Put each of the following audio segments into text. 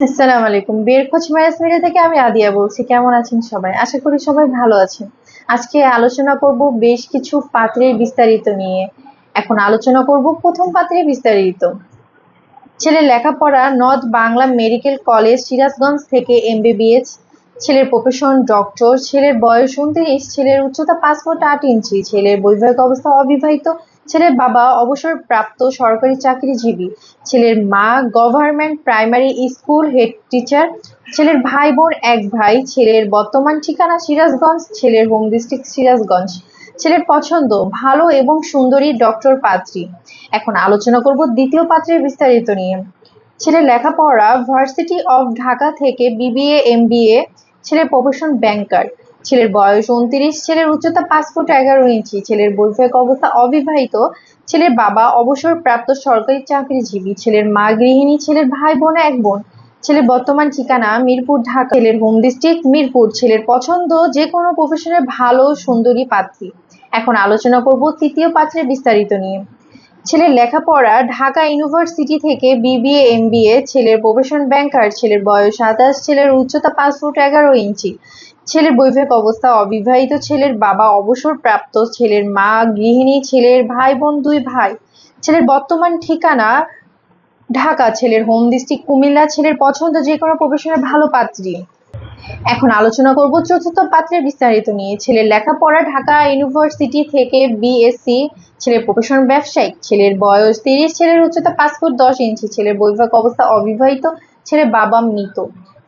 আসসালামু আলাইকুম। খোঁজ থেকে আমি আদিয়া বলছি। কেমন আছেন সবাই? আশা করি সবাই ভালো আছেন। আজকে আলোচনা করব বেশ কিছু পাত্রের বিস্তারিত নিয়ে। এখন আলোচনা করব প্রথম পাত্রের বিস্তারিত। ছেলের লেখাপড়া north Bangla medical college Sirajganj থেকে এমবিবিএস। ছেলের প্রফেশন ডক্টর। ছেলের বয়স উনত্রিশ। ছেলের উচ্চতা পাঁচ ফুট আট ইঞ্চি। ছেলের বৈবাহিক অবস্থা অবিবাহিত। ছেলের বাবা অবসরপ্রাপ্ত সরকারি চাকরিজীবী। ছেলের মা government primary school head teacher. ছেলের ভাই বোন এক ভাই। ছেলের বর্তমান ঠিকানা সিরাজগঞ্জ, ছেলের হোম ডিস্ট্রিক্ট সিরাজগঞ্জ। ছেলের পছন্দ ভালো এবং সুন্দরী ডক্টর পাত্রী। এখন আলোচনা করব দ্বিতীয় পাত্রের বিস্তারিত নিয়ে। ছেলের লেখাপড়া ভার্সিটি অফ ঢাকা থেকে বিবিএ, এমবিএ। ছেলের প্রফেশন ব্যাংকার। ছেলের বয়স উনত্রিশ, ছেলের উচ্চতা পাঁচ ফুট এগারো ইঞ্চি, ছেলের বৈবাহিক অবস্থা অবিবাহিত, ছেলের বাবা অবসরপ্রাপ্ত সরকারি চাকরিজীবী, ছেলের মা গৃহিণী, ছেলের ভাই বোন এক বোন, ছেলের বর্তমান ঠিকানা মিরপুর ঢাকা, ছেলের হোম ডিস্ট্রিক্ট মিরপুর, ছেলের পছন্দ যে কোনো প্রফেশনের ভালো, সুন্দরী পাত্রী। এখন আলোচনা করব তৃতীয় পাত্রের বিস্তারিত নিয়ে। ছেলের লেখাপড়া ঢাকা ইউনিভার্সিটি থেকে বিবিএ, এমবিএ, ছেলের প্রফেশন ব্যাংকার, ছেলের বয়স সাতাশ, ছেলের উচ্চতা পাঁচ ফুট এগারো ইঞ্চি। ছেলের বৈবাহিক অবস্থা অবিবাহিত, ছেলের বাবা অবসরপ্রাপ্ত, ছেলের মা গৃহিণী, ছেলের ভাই বোন দুই ভাই। ছেলের বর্তমান ঠিকানা ঢাকা, ছেলের হোম ডিস্ট্রিক্ট কুমিল্লা, ছেলের পছন্দ যে কোনো প্রফেশনের ভালো পাত্রী। এখন আলোচনা করব চতুর্থ পাত্রের বিস্তারিত নিয়ে। ছেলের লেখাপড়া ঢাকা ইউনিভার্সিটি থেকে বিএসসি ছেলের প্রফেশন ব্যবসায়িক, ছেলের বয়স তিরিশ, ছেলের উচ্চতা পাঁচ ফুট দশ ইঞ্চি, ছেলের বৈবাহিক অবস্থা অবিবাহিত, ছেলের বাবা মৃত।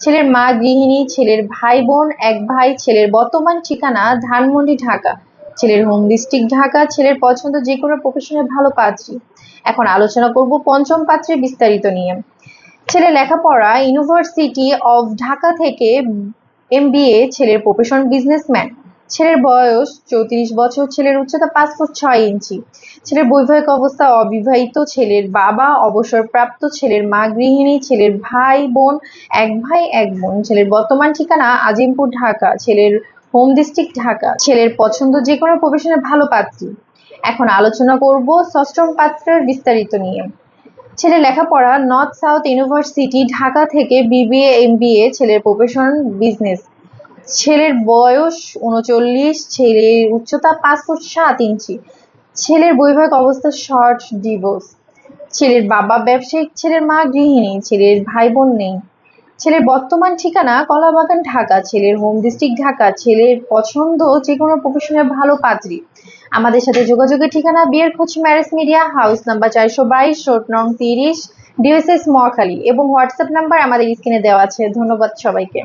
ছেলের মা গৃহিণী, ছেলের ভাই বোন, এক ভাই, ছেলের বর্তমান ঠিকানা ধানমন্ডি, ঢাকা। ছেলের হোম ডিস্ট্রিক্ট ঢাকা। ছেলের পছন্দ যে কোনো প্রফেশনের ভালো পাত্রী। এখন আলোচনা করব পঞ্চম পাত্রের বিস্তারিত নিয়ে। ছেলে লেখাপড়া ইউনিভার্সিটি অফ ঢাকা থেকে এমবিএ ছেলের প্রফেশন বিজনেসম্যান ছেলের বয়স চৌত্রিশ বছর, ছেলের উচ্চতা পাঁচ ফুট ছয় ইঞ্চি। ছেলের বৈবাহিক অবস্থা অবিবাহিত, ছেলের বাবা অবসরপ্রাপ্ত, ছেলের মা গৃহিণী, ছেলের ভাই বোন, এক ভাই, এক বোন। ছেলের বর্তমান ঠিকানা আজিমপুর, ঢাকা। ছেলের হোম ডিস্ট্রিক্ট ঢাকা। ছেলের পছন্দ যে কোনো প্রফেশনের ভালো পাত্রী। এখন আলোচনা করব ষষ্ঠম পাত্রের বিস্তারিত নিয়ে। ছেলে লেখাপড়া নর্থ সাউথ ইউনিভার্সিটি, ঢাকা থেকে বিবিএ, এমবিএ, ছেলের প্রফেশন, বিজনেস। ছেলের বয়স উনচল্লিশ, ছেলের উচ্চতা পাঁচ ফুট সাত ইঞ্চি। ছেলের বৈবাহিক অবস্থা শর্ট ডিভোর্স ছেলের বাবা ব্যবসায়িক, ছেলের মা গৃহিণী, ছেলের ভাই বোন নেই। ছেলের বর্তমান ঠিকানা কলাবাগান ঢাকা, ছেলের হোম ডিস্ট্রিক্ট ঢাকা, ছেলের পছন্দ যে কোনো প্রফেশনের ভালো পাত্রী আমাদের সাথে যোগাযোগের ঠিকানা বিয়ের খোঁজ ম্যারেজ মিডিয়া হাউস নাম্বার চারশো বাইশ রোড নং তিরিশ ডিএসএস মহাখালী এবং হোয়াটসঅ্যাপ নাম্বার আমাদের স্ক্রিনে দেওয়া আছে। ধন্যবাদ সবাইকে।